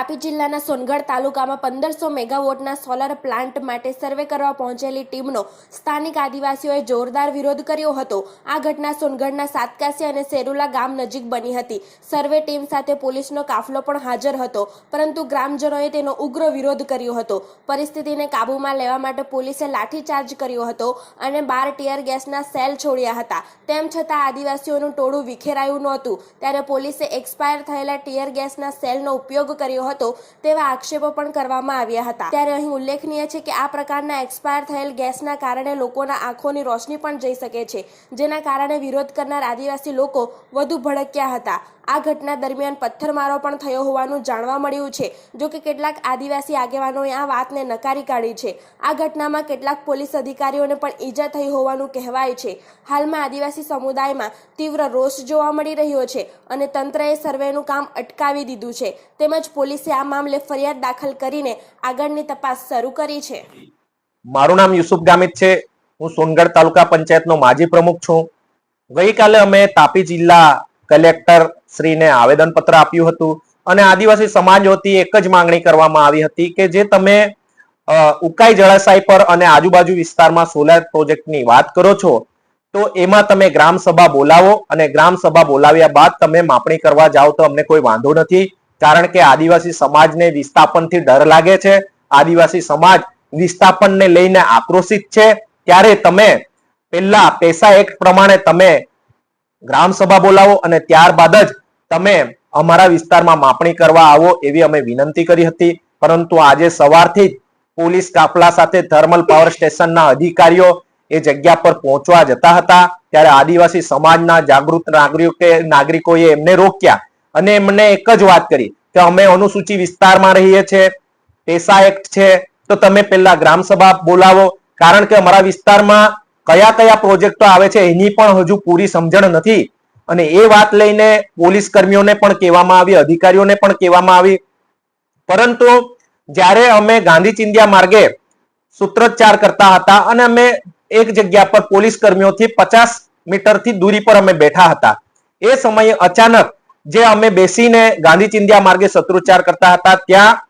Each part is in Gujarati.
તાપી જિલ્લાના સોનગઢ તાલુકામાં પંદરસો મેગાવોટના સોલર પ્લાન્ટ માટે સર્વે કરવા પહોંચેલી ટીમનો સ્થાનિક આદિવાસીઓએ જોરદાર વિરોધ કર્યો હતો. આ ઘટના સોનગઢના સાતકાસી અને સેરુલા ગામ નજીક બની હતી. સર્વે ટીમ સાથે પોલીસનો કાફલો પણ હાજર હતો, પરંતુ ગ્રામજનોએ તેનો ઉગ્ર વિરોધ કર્યો હતો. પરિસ્થિતિને કાબૂમાં લેવા માટે પોલીસે લાઠીચાર્જ કર્યો હતો અને બાર ટીયર ગેસના સેલ છોડ્યા હતા. તેમ છતાં આદિવાસીઓનું ટોળું વિખેરાયું નહોતું. ત્યારે પોલીસે એક્સપાયર થયેલા ટીયર ગેસના સેલનો ઉપયોગ કર્યો હતો તેવા આક્ષેપો પણ કરવામાં આવ્યા હતા. ત્યારે અહીં ઉલ્લેખનીય છે કે આ પ્રકારના એક્સપાયર થયેલ ગેસના કારણે લોકોના આંખોની રોશની પણ જઈ શકે છે, જેના કારણે વિરોધ કરનાર આદિવાસી લોકો વધુ ભડક્યા હતા. આ ઘટના દરમિયાન પથ્થરમારો પણ થયો હોવાનું જાણવા મળ્યું છે, જો કે કેટલાક આદિવાસી આગેવાનોએ આ વાતને નકારી કાઢી છે. આ ઘટનામાં કેટલાક પોલીસ અધિકારીઓને પણ ઈજા થઈ હોવાનું કહેવાય છે. હાલમાં આદિવાસી સમુદાયમાં તીવ્ર રોષ જોવા મળી રહ્યો છે અને તંત્રએ સર્વેનું કામ અટકાવી દીધું છે. તેમજ પોલીસે આ મામલે ફરિયાદ દાખલ કરીને આગળની તપાસ શરૂ કરી છે. મારું નામ યુસુફ ગામિત છે. હું સોનગઢ તાલુકા પંચાયતનો માજી પ્રમુખ છું. ગઈકાલે અમે તાપી જિલ્લા કલેક્ટર શ્રીને આવેદન પત્ર આપ્યું હતું અને આદિવાસી સમાજ વતી એક જ માંગણી કરવામાં આવી હતી કે જે તમે ઉકાઈ જળાશય પર અને આજુબાજુ વિસ્તારમાં સોલાર પ્રોજેક્ટની વાત કરો છો, તો એમાં તમે ગ્રામ સભા બોલાવો અને ગ્રામ સભા બોલાવ્યા બાદ તમે માપણી કરવા જાઓ તો અમને કોઈ વાંધો નથી. કારણ કે આદિવાસી સમાજને વિસ્થાપનથી ડર લાગે છે. આદિવાસી સમાજ વિસ્થાપનને લઈને આક્રોશિત છે. ત્યારે તમે પેલા પૈસા એક પ્રમાણે તમે ગ્રામ સભા બોલાવો અને ત્યારબાદ જ તમે અમારા વિસ્તારમાં માપણી કરવા આવો એવી અમે વિનંતી કરી હતી. પરંતુ આજે સવારથી જ પોલીસ કાફલા સાથે થર્મલ પાવર સ્ટેશનના અધિકારીઓ એ જગ્યા પર પહોંચવા જતા હતા. ત્યારે આદિવાસી સમાજના જાગૃત નાગરિકો નાગરિકોએ એમને રોક્યા અને એમને એક જ વાત કરી. કે અમે અનુસૂચિ વિસ્તારમાં રહીએ છીએ, પેસા એક્ટ છે, તો તમે પેલા ગ્રામ સભા બોલાવો. કારણ કે અમારા વિસ્તારમાં કયા કયા પ્રોજેક્ટો આવે છે એની પણ હજુ પૂરી સમજણ નથી. અને એ વાત લઈને પોલીસ કર્મીઓને પણ કહેવામાં આવી, અધિકારીઓને પણ કહેવામાં આવી. પરંતુ જ્યારે અમે ગાંધી ચિંધ્યા માર્ગે સૂત્રોચ્ચાર કરતા હતા અને અમે એક જગ્યા પર પોલીસ કર્મીઓથી પચાસ મીટરથી દૂરી પર અમે બેઠા હતા, એ સમયે અચાનક જે અમે બેસીને ગાંધી ચિંધ્યા માર્ગે શત્રુચાર કરતા હતા, ત્યાં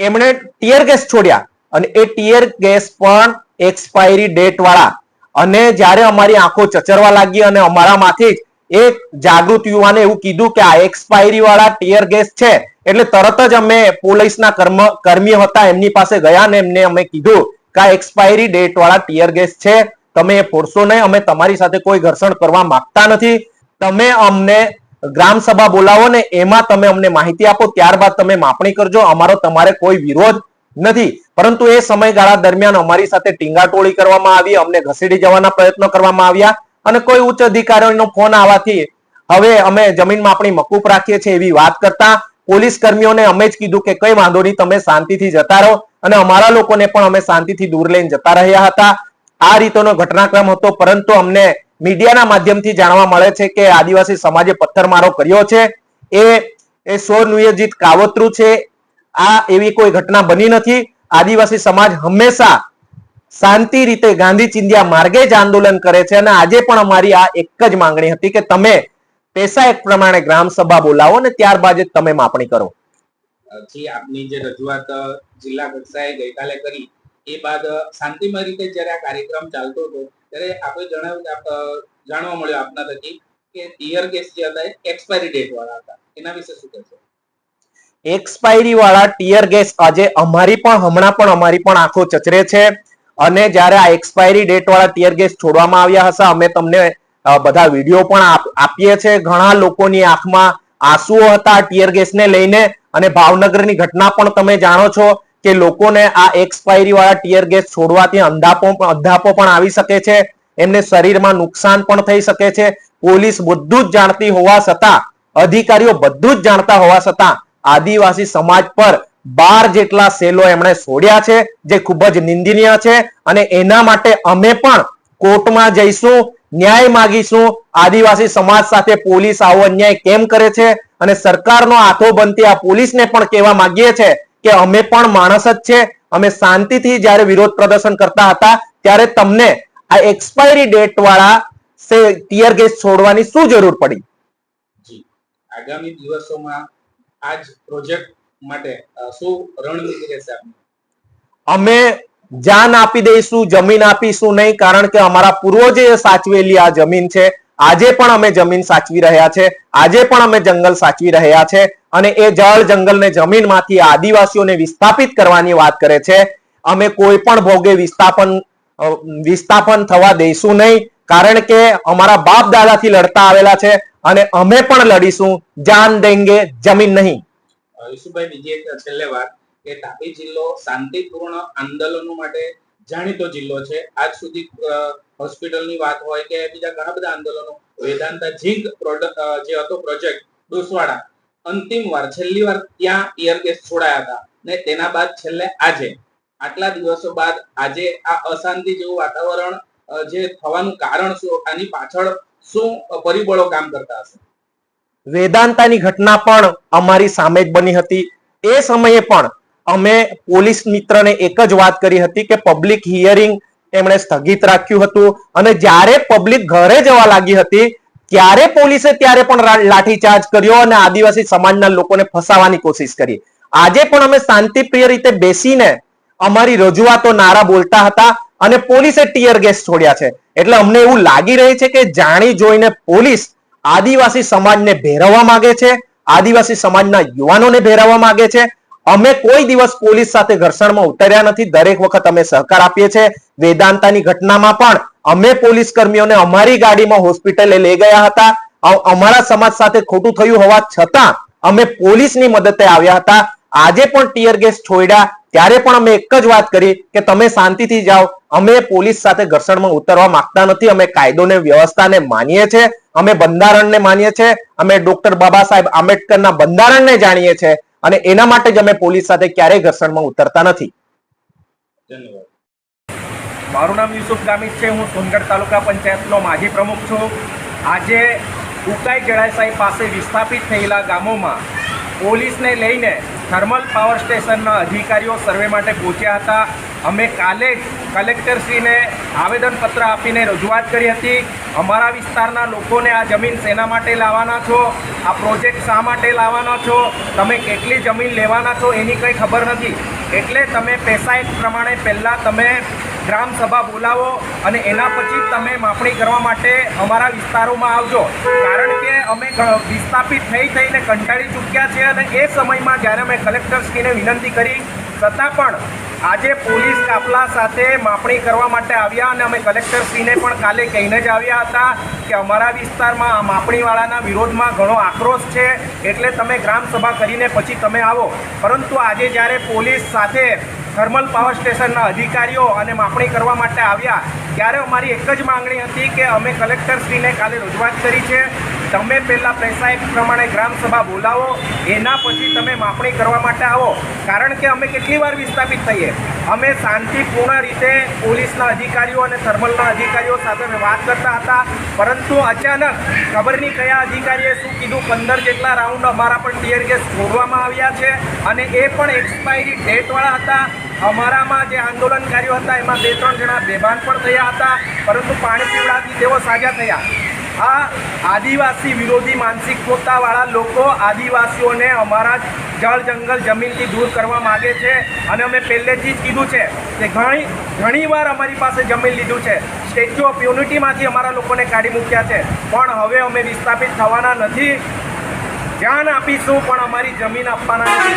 એમણે ટીયર ગેસ છોડ્યા. અને એ ટીયર ગેસ પણ એક્સપાયરી ડેટ વાળા અને જ્યારે અમારી આંખો ચચરવા લાગી અને અમારામાંથી એક જાગૃત યુવાને એવું કીધું કે આ એક્સપાયરી વાળા ટીયર ગેસ છે, એટલે તરત જ અમે પોલીસના કર્મ, કર્મીઓ હતા, એમની પાસે ગયા ને એમને અમે કીધું કે આ એક્સપાયરી ડેટ વાળા ટીયર ગેસ છે, તમે એ ફોડશો નહીં, અમે તમારી સાથે કોઈ ઘર્ષણ કરવા માંગતા નથી. તમે અમને ગ્રામ સભા બોલાવો ને એમાં તમે અમને માહિતી આપો, ત્યારબાદ તમે માપણી કરજો. અમારો તમારે કોઈ વિરોધ નથી. પરંતુ એ સમયગાળા દરમિયાન અમારી સાથે ટીંગાટોળી કરવામાં આવી, અમને ઘસેડી જવાના પ્રયત્નો કરવામાં આવ્યા અને કોઈ ઉચ્ચ અધિકારીનો ફોન આવવાથી હવે અમે જમીન માપણી મકૂફ રાખીએ છીએ એવી વાત કરતા પોલીસ કર્મીઓને અમે જ કીધું કે કઈ વાંધો નહીં, તમે શાંતિથી જતા રહો. અને અમારા લોકોને પણ અમે શાંતિથી દૂર લઈને જતા રહ્યા હતા. આ રીતનો ઘટનાક્રમ હતો, પરંતુ અમને મીડિયાના માધ્યમથી જાણવા મળે છે કે આદિવાસી સમાજે પથ્થરમારો કર્યો છે. એ એ સ્વનિયોજિત કાવતરું છે. આ એવી કોઈ ઘટના બની નથી. આદિવાસી સમાજ હંમેશા શાંતિ રીતે ગાંધી ચિંધ્યા માર્ગે જ આંદોલન કરે છે અને આજે પણ અમારી આ એક જ માંગણી હતી કે તમે પૈસા એક પ્રમાણે ગ્રામ સભા બોલાવો ને ત્યારબાદ જ તમે માપણી કરો. જી, આપની જે રજૂઆત જિલ્લા કક્ષાએ ગઈકાલે કરી એ બાદ શાંતિમય રીતે જ્યારે આ કાર્યક્રમ ચાલતો હતો, ત્યારે આપણે જણાવ્યું જાણવા મળ્યું આપના થકી કે ટીયર ગેસ જે હતા એક્સપાયરી ડેટ વાળા હતા. એના વિશે શું કહેશો? એક્સપાયરી વાળા ટીયર ગેસ આજે અમારી પણ, હમણાં પણ અમારી પણ આંખો ચચરે છે અને જ્યારે આ એક્સપાયરી ડેટ વાળા ટીયર ગેસ છોડવામાં આવ્યા હશે, અમે તમને બધા વીડિયો પણ આપીએ છે ઘણા લોકોની આંખમાં આંસુઓ હતા ટીયર ગેસને લઈને અને ભાવનગરની ઘટના પણ તમે જાણો છો. કે લોકોને આ એક્સપાયરી વાળા ટીયર ગેસ છોડવાથી અંધાપો અંધાપો પણ આવી શકે છે. એમને શરીરમાં નુકસાન પણ થઈ શકે છે. પોલીસ બધું જ જાણતી હોવા છતાં, અધિકારીઓ બધું જ જાણતા હોવા છતાં, આદિવાસી સમાજ પર બાર જેટલા સેલો એમણે છોડ્યા છે, જે ખૂબ જ નિંદનીય છે અને એના માટે અમે પણ કોર્ટમાં જઈશું, ન્યાય માગીશું. આદિવાસી સમાજ સાથે પોલીસ આવો અન્યાય કેમ કરે છે? અને સરકારનો હાથો બનતી આ પોલીસને પણ કહેવા માંગીએ છે કે અમે પણ માણસ જ છે. અમે શાંતિથી જ્યારે વિરોધ પ્રદર્શન કરતા હતા ત્યારે તમને આ એક્સપાયરી ડેટ વાળા ટીયર ગેસ છોડવાની શું જરૂર પડી? જી. આગામી દિવસોમાં પ્રોજેક્ટ માટે શું રણનીતિ રહેશે અમે જાન આપી દઈશું જમીન આપીશું નહીં કારણ કે અમારા પૂર્વજે સાચવેલી આ જમીન છે. આજે પણ અમે જમીન સાચવી રહ્યા છે આજે પણ અમે જંગલ સાચવી રહ્યા છે અને એ જળ જંગલ ને જમીનમાંથી આદિવાસીઓને વિસ્થાપિત કરવાની વાત કરે છે. અમે કોઈ પણ ભોગે વિસ્થાપન વિસ્થાપન થવા દઈશું નહીં કારણ કે અમારા બાપ દાદાથી લડતા આવેલા છે અને અમે પણ લડીશું જાન દેંગે જમીન નહીં. અ, બીજી એક છેલ્લે વાત કે તાપી જિલ્લો શાંતિપૂર્ણ આંદોલનો માટે જાણીતો જિલ્લો છે. આજ સુધી હોસ્પિટલની વાત હોય કે બીજા ઘણા બધા આંદોલનો, વેદાંતા ઝીંક પ્રોડક્ટ જે હતો પ્રોજેક્ટ ડોસવાડા અંતિમ વાર, છેલ્લી વાર ત્યાં ટીયર ગેસ છોડાયા હતા. ને તેના બાદ છેલ્લે આજે, આટલા દિવસો બાદ આજે આ અશાંતિ જેવું વાતાવરણ જે થવાનું કારણ શું, આની પાછળ શું પરિબળો કામ કરતા હશે? વેદાંતાની ઘટના પણ અમારી સામે જ બની હતી. એ સમયે પણ અમે પોલીસ મિત્રને એક જ વાત કરી હતી કે પબ્લિક હિયરિંગ એમણે સ્થગિત રાખ્યું હતું અને જ્યારે પબ્લિક ઘરે જવા લાગી હતી, ત્યારે પોલીસે ત્યારે પણ લાઠીચાર્જ કર્યો અને આદિવાસી સમાજના લોકોને ફસાવાની કોશિશ કરી. આજે પણ અમે શાંતિપ્રિય રીતે બેસીને અમારી રજૂઆતો નારા બોલતા હતા અને પોલીસે ટીયર ગેસ છોડ્યા છે. એટલે અમને એવું લાગી રહી છે કે જાણી જોઈને પોલીસ આદિવાસી સમાજને ભેરવવા માંગે છે, આદિવાસી સમાજના યુવાનોને ભેરવવા માંગે છે અમે કોઈ દિવસ પોલીસ સાથે ઘર્ષણમાં ઉતર્યા નથી. દરેક વખત અમે સહકાર આપીએ છીએ. વેદાંતાની ઘટનામાં પણ અમે પોલીસ કર્મીઓને અમારી ગાડીમાં હોસ્પિટલે લઈ ગયા હતા. અમારા સમાજ સાથે ખોટું થયું હોવા છતાં અમે પોલીસની મદદે આવ્યા હતા. આજે પણ ટીયર ગેસ છોડ્યા. ત્યારે પણ અમે એક જ વાત કરી કે તમે શાંતિથી જાઓ. અમે પોલીસ સાથે ઘર્ષણમાં ઉતરવા માંગતા નથી. અમે કાયદોને, વ્યવસ્થાને માનીએ છીએ. અમે બંધારણને માનીએ છીએ. અમે ડોક્ટર બાબા સાહેબ આંબેડકરના બંધારણને જાણીએ છીએ. અને એના માટે જ અમે પોલીસ સાથે ક્યારેય ઘર્ષણમાં ઉતરતા નથી. મારું નામ યુસુફ ગામિત છે, હું સોનગઢ તાલુકા પંચાયતનો માજી પ્રમુખ છું. આજે ઉકાઈ જળાશય પાસે વિસ્થાપિત થયેલા ગામોમાં પોલીસને લઈને થર્મલ પાવર સ્ટેશનના અધિકારીઓ સર્વે માટે પહોંચ્યા હતા. અમે કાલે કલેક્ટરશ્રીને આવેદનપત્ર આપીને રજૂઆત કરી હતી. અમારા વિસ્તારના લોકોને આ જમીન શેના માટે લાવવાના છો? આ પ્રોજેક્ટ શા માટે લાવવાના છો? તમે કેટલી જમીન લેવાના છો એની કંઈ ખબર નથી. એટલે તમે પૈસા એક પ્રમાણે પહેલાં તમે ગ્રામ સભા બોલાવો અને એના પછી તમે માપણી કરવા માટે અમારા વિસ્તારોમાં આવજો. કારણ કે અમે વિસ્થાપિત થઈ થઈને કંટાળી ચૂક્યા છે અને એ સમયમાં જ્યારે અમે કલેક્ટરશ્રીને વિનંતી કરી, છતાં પણ આજે પોલીસ કાફલા સાથે માપણી કરવા માટે આવ્યા અને અમે કલેક્ટરશ્રીને પણ કાલે કહીને જ આવ્યા હતા કે અમારા વિસ્તારમાં આ માપણીવાળાના વિરોધમાં ઘણો આક્રોશ છે. એટલે તમે ગ્રામસભા કરીને પછી તમે આવો. પરંતુ આજે જ્યારે પોલીસ સાથે થર્મલ પાવર સ્ટેશનના અધિકારીઓ અને માપણી કરવા માટે આવ્યા, ત્યારે અમારી એક જ માંગણી હતી કે અમે કલેક્ટરશ્રીને કાલે રજૂઆત કરી છે તમે પહેલાં પૈસા પ્રમાણે ગ્રામસભા બોલાવો, એના પછી તમે માપણી કરવા માટે આવો. કારણ કે અમે કેટલી વાર વિસ્થાપિત થઈએ. અમે શાંતિપૂર્ણ રીતે પોલીસના અધિકારીઓ અને થર્મલના અધિકારીઓ સાથે અમે વાત કરતા હતા, પરંતુ અચાનક ખબર નહીં કયા અધિકારીએ શું કીધું, પંદર જેટલા રાઉન્ડ અમારા પણ ટીયર ગેસ છોડવામાં આવ્યા છે અને એ પણ એક્સપાયરી ડેટવાળા હતા. અમારામાં જે આંદોલનકારીઓ હતા, એમાં બે ત્રણ જણા બેભાન પણ થયા હતા, પરંતુ પાણી પીવડાથી તેઓ સાજા થયા. આ આદિવાસી વિરોધી માનસિકતાવાળા લોકો આદિવાસીઓને અમારા જળ જંગલ જમીનથી દૂર કરવા માગે છે. અને અમે પહેલેથી જ કીધું છે કે ઘણી ઘણીવાર અમારી પાસે જમીન લીધું છે. સ્ટેચ્યુ ઓફ યુનિટીમાંથી અમારા લોકોને કાઢી મૂક્યા છે. પણ હવે અમે વિસ્થાપિત થવાના નથી. ધ્યાન આપીશું, પણ અમારી જમીન આપવાના નથી.